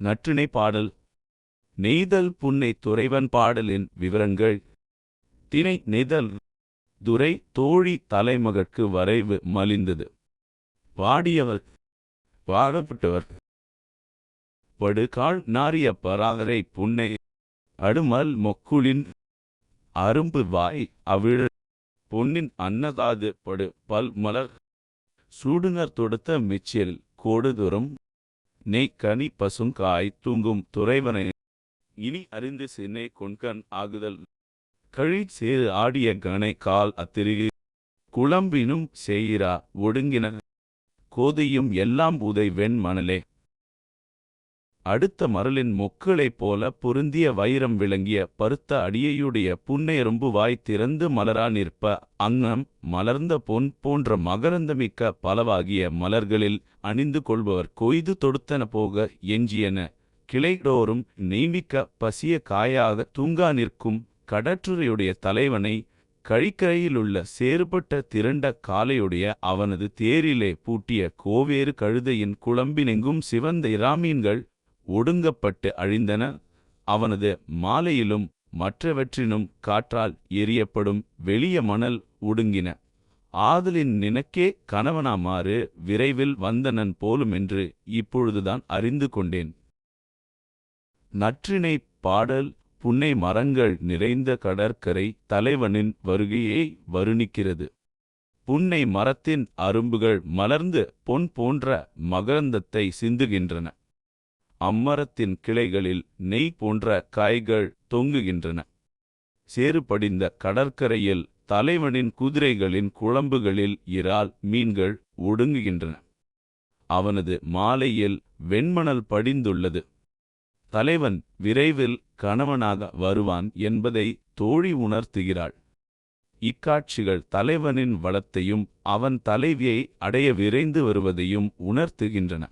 நற்றிணை பாடல். நெய்தல் புன்னை துறைவன் பாடலின் விவரங்கள். திணை நெய்தல். துரை தோழி தலைமகற்கு வரைவு மலிந்தது. பாடியவர். பாடப்பட்டவர். படுகால் நாரிய பராதரை புன்னை. அடுமல் மொக்குளின். அரும்பு வாய் அவிழ. பொன்னின் அன்னதாது படு பல் மலர். சூடுனர் தொடுத்த மிச்சில் கோடுதுரம். நெய் கனி பசுங்காய் தூங்கும் துறைவனை. இனி அறிந்து சென்னை கொண்கண் ஆகுதல். கழி சேறு ஆடிய கணை கால் அத்திருகி. குழம்பினும் செய்கிறா ஒடுங்கின. கோதையும் எல்லாம் உதை வெண் மணலே. அடுத்த மரலின் மொக்களைப் போல பொருந்திய வைரம் விளங்கிய பருத்த அடியையுடைய புன்னையரும்பு வாய் திறந்து மலரா நிற்ப அங்னம் மலர்ந்த பொன் போன்ற மகரந்தமிக்க பலவாகிய மலர்களில் அணிந்து கொள்பவர் கொய்து தொடுத்தன போக எஞ்சியன. கிளைடோறும் நெய்மிக்க பசிய காயாக தூங்கா நிற்கும் கடற்றுறையுடைய தலைவனை கழிக்கரையிலுள்ள சேறுபட்ட திரண்ட காலையுடைய அவனது தேரிலே பூட்டிய கோவேறு கழுதையின் குழம்பினெங்கும் சிவந்த இராமீன்கள் ஒடுங்கப்பட்டு அழிந்தன. அவனது மாலையிலும் மற்றவற்றினும் காற்றால் எரியப்படும் வெளிய மணல் ஒடுங்கின. ஆதலின் நினக்கே கணவனாமாறு விரைவில் வந்தனன் போலுமென்று இப்பொழுதுதான் அறிந்து கொண்டேன். நற்றினை பாடல் புன்னை மரங்கள் நிறைந்த கடற்கரை தலைவனின் வருகையை வருணிக்கிறது. புன்னை மரத்தின் அரும்புகள் மலர்ந்து பொன் போன்ற மகரந்தத்தை சிந்துகின்றன. அம்மரத்தின் கிளைகளில் நெய் போன்ற காய்கள் தொங்குகின்றன. சேறுபடிந்த கடற்கரையில் தலைவனின் குதிரைகளின் குழம்புகளில் இறால் மீன்கள் ஒடுங்குகின்றன. அவனது மாலையில் வெண்மணல் படிந்துள்ளது. தலைவன் விரைவில் கணவனாக வருவான் என்பதை தோழி உணர்த்துகிறாள். இக்காட்சிகள் தலைவனின் வளத்தையும் அவன் தலைவியை அடைய விரைந்து வருவதையும் உணர்த்துகின்றன.